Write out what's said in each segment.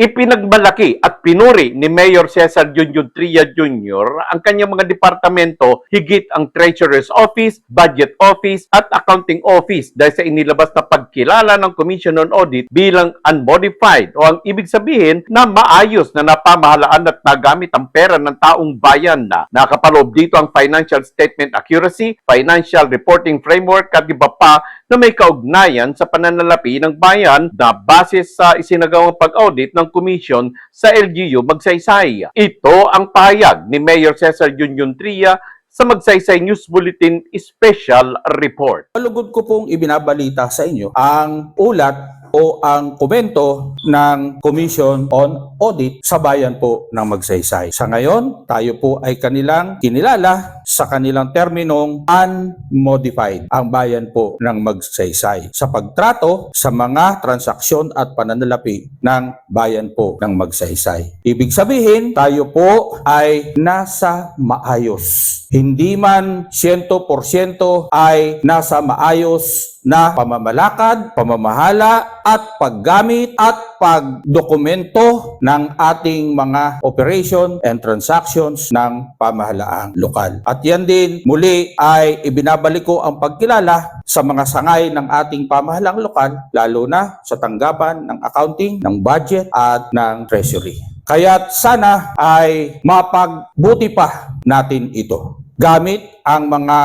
Ipinagmalaki at pinuri ni Mayor Cesar Junjun Tria Jr. ang kanyang mga departamento higit ang Treasurer's Office, Budget Office at Accounting Office dahil sa inilabas na pagkilala ng Commission on Audit bilang unmodified o ang ibig sabihin na maayos na napamahalaan at nagamit ang pera ng taong bayan na nakapaloob dito ang financial statement accuracy, financial reporting framework at iba pa na may kaugnayan sa pananalapi ng bayan na base sa isinagawang pag-audit ng komisyon sa LGU Magsaysay. Ito ang pahayag ni Mayor Cesar Junjun Tria sa Magsaysay News Bulletin Special Report. Malugod ko pong ibinabalita sa inyo ang ulat o ang komento ng Commission on Audit sa bayan po ng Magsaysay. Sa ngayon, tayo po ay kanilang kinilala sa kanilang terminong unmodified ang bayan po ng Magsaysay sa pagtrato sa mga transaksyon at pananalapi ng bayan po ng Magsaysay. Ibig sabihin, tayo po ay nasa maayos. Hindi man 100% ay nasa maayos na pamamalakad, pamamahala at paggamit at pagdokumento ng ating mga operation and transactions ng pamahalaang lokal. At yan din muli ay ibinabalik ko ang pagkilala sa mga sangay ng ating pamahalaang lokal lalo na sa tanggapan ng accounting, ng budget at ng treasury. Kaya sana ay mapagbuti pa natin ito gamit ang mga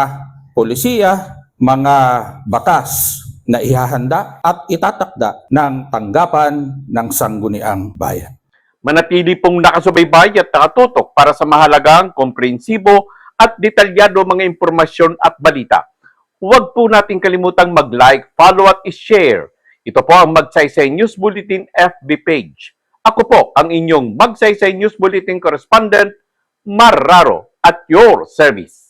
polisiya, mga batas na ihahanda at itatakda ng tanggapan ng sangguniang bayan. Manatili pong nakasubaybay at nakatutok para sa mahalagang, komprehensibo at detalyado mga impormasyon at balita. Huwag po nating kalimutang mag-like, follow at i-share. Ito po ang Magsaysay News Bulletin FB page. Ako po ang inyong Magsaysay News Bulletin correspondent, Marraro, at your service.